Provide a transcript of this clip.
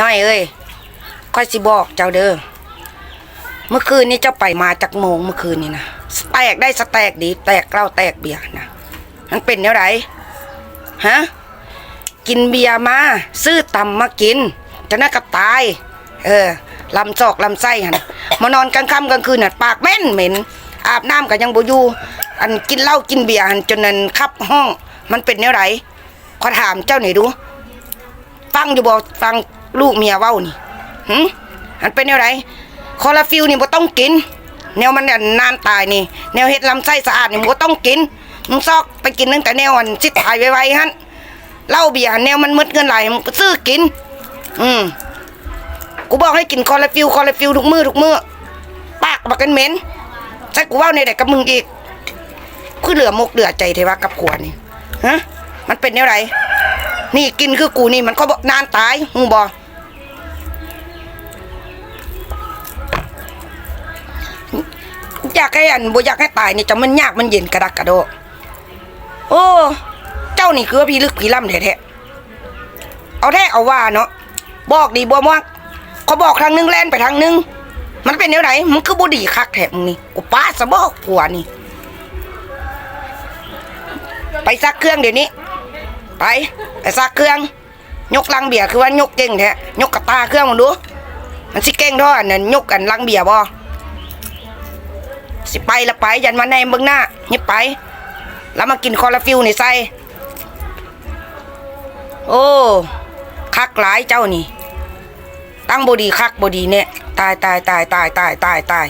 น้อยเอ้ยค่อยสิบอกเจ้าเด้อเมื่อคืนนี้เจ้าไปมาจากโมงเมื่อคืนนี้นะแตกได้สแตกดี แตกเหล้าแตกเบียร์นะมันเป็นแนวไรฮะกินเบียร์มา ซื้อตำมากินจะน่ากับตาย เออลำซอกลำไส้หันมานอนกลางค่ำกลางคืนน่ะปากเหม็นเหม็น อาบน้ำก็ยังบอยู่อันกินเหล้ากินเบียร์หันจนนั้นขับห้อง มันเป็นแนวไรขอถามเจ้าหน่อยดู ฟังอยู่บ่ฟัง ลูกเมียเว้านี่หึอันเป็นแนวไรคอลาฟิลนี่บ่ต้องกิน แนวมันอันนานตายนี่ แนวเฮ็ดลำไส้สะอาดนี่บ่ต้องกินมึงซอกไปกินตั้งแต่แนวอันสิตายไวๆหั่นเหล้าเบียร์แนวมันมืดเงินไหลมึงซื้อกิน อืมกูบอกให้กินคอลาฟิลคอลาฟิลทุกมือทุกมือปากบักกันเหม็นใช่กูว้าในใดกับมึงอีกคือเหลือมกเหลือใจเทวะกับขวนี่ฮะมันเป็นแนวไรนี่กินคือกูนี่มันก็บอกนานตายมึงบอก อยากให้อันบ่อยากให้ตายนี่จะมันยากมันเย็นกระดักกระโดดโอ้เจ้านี่คือว่าพี่ลึกพี่ล่ำแท้ๆเอาแท้เอาว่าเนาะบอกดีบ่มักเขาบอกทางนึงแล่นไปทางนึง มันเป็นแนวไหนมึงคือบ่ดีคักแท้มึงนี่กูป้าสะบอกผัวนี่ ไปซักเครื่องเดี๋ยวนี้ ไปไปซักเครื่อง ยกลังเบียร์คือว่ายกเก่งแท้ยกกระตาเครื่องมันดู มันสิเก่งท่อันนั้นยกกันลังเบียร์บ่ สิไปละไปยันมาในเบื้องหน้านี่ไป แล้วมากินคอร์ฟิลนี่ใส่โอ้คักหลายเจ้านี่ ตั้งบดีคักบดีเนี่ย ตายตายตายตายตายตายตาย